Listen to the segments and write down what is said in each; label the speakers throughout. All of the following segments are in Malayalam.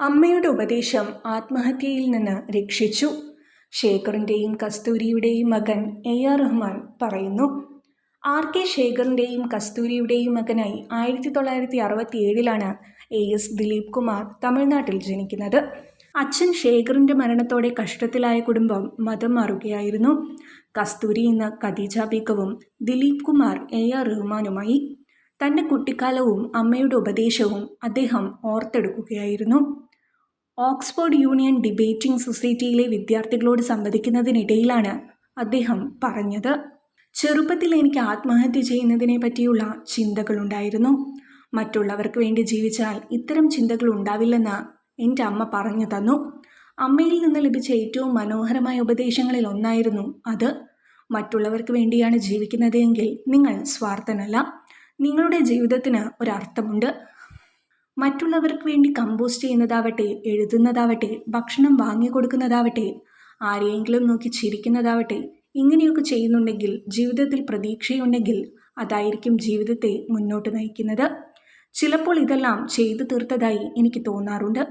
Speaker 1: അമ്മയുടെ ഉപദേശം ആത്മഹത്യയിൽ നിന്ന് രക്ഷിച്ചു. ശേഖറിന്റെയും കസ്തൂരിയുടെയും മകൻ എ ആർ റഹ്മാൻ പറയുന്നു ആർ. കെ. ശേഖറിന്റെയും കസ്തൂരിയുടെയും മകനായി ആയിരത്തി തൊള്ളായിരത്തി അറുപത്തി ഏഴിലാണ് എ എസ് ദിലീപ് കുമാർ തമിഴ്നാട്ടിൽ ജനിക്കുന്നത്. അച്ഛൻ ശേഖറിന്റെ മരണത്തോടെ കഷ്ടത്തിലായ കുടുംബം മതം മാറുകയായിരുന്നു. കസ്തൂരി എന്ന ഖദീജ ബീഗവും ദിലീപ് കുമാർ എ ആർ റഹ്മാനുമായി. തന്റെ കുട്ടിക്കാലവും അമ്മയുടെ ഉപദേശവും അദ്ദേഹം ഓർത്തെടുക്കുകയായിരുന്നു. ഓക്സ്ഫോർഡ് യൂണിയൻ ഡിബേറ്റിംഗ് സൊസൈറ്റിയിലെ വിദ്യാർത്ഥികളോട് സംവദിക്കുന്നതിനിടയിലാണ് അദ്ദേഹം പറഞ്ഞത്. ചെറുപ്പത്തിൽ എനിക്ക് ആത്മഹത്യ ചെയ്യുന്നതിനെ പറ്റിയുള്ള ചിന്തകളുണ്ടായിരുന്നു. മറ്റുള്ളവർക്ക് വേണ്ടി ജീവിച്ചാൽ ഇത്തരം ചിന്തകൾ ഉണ്ടാവില്ലെന്ന് എന്റെ അമ്മ പറഞ്ഞു തന്നു. അമ്മയിൽ നിന്ന് ലഭിച്ച ഏറ്റവും മനോഹരമായ ഉപദേശങ്ങളിൽ ഒന്നായിരുന്നു അത്. മറ്റുള്ളവർക്ക് വേണ്ടിയാണ് ജീവിക്കുന്നത് എങ്കിൽ നിങ്ങൾ സ്വാർത്ഥനല്ല. നിങ്ങളുടെ ജീവിതത്തിന് ഒരർത്ഥമുണ്ട് മറ്റുള്ളവർക്ക് വേണ്ടി കമ്പോസ്റ്റ് ചെയ്യുന്നതാവട്ടെ എഴുതുന്നതാവട്ടെ ഭക്ഷണം വാങ്ങിക്കൊടുക്കുന്നതാവട്ടെ ആരെയെങ്കിലും നോക്കി ചിരിക്കുന്നതാവട്ടെ ഇങ്ങനെയൊക്കെ ചെയ്യുന്നുണ്ടെങ്കിൽ ജീവിതത്തിൽ പ്രതീക്ഷയുണ്ടെങ്കിൽ അതായിരിക്കും ജീവിതത്തെ മുന്നോട്ട് നയിക്കുന്നത്. ചിലപ്പോൾ ഇതെല്ലാം ചെയ്തു തീർത്തതായി എനിക്ക് തോന്നാറുണ്ട്.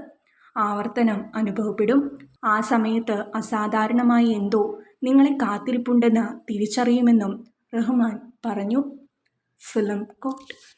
Speaker 1: ആവർത്തനം അനുഭവപ്പെടും. ആ സമയത്ത് അസാധാരണമായി എന്തോ നിങ്ങളെ കാത്തിരിപ്പുണ്ടെന്ന് തിരിച്ചറിയുമെന്നും റഹ്മാൻ പറഞ്ഞു. Film coat.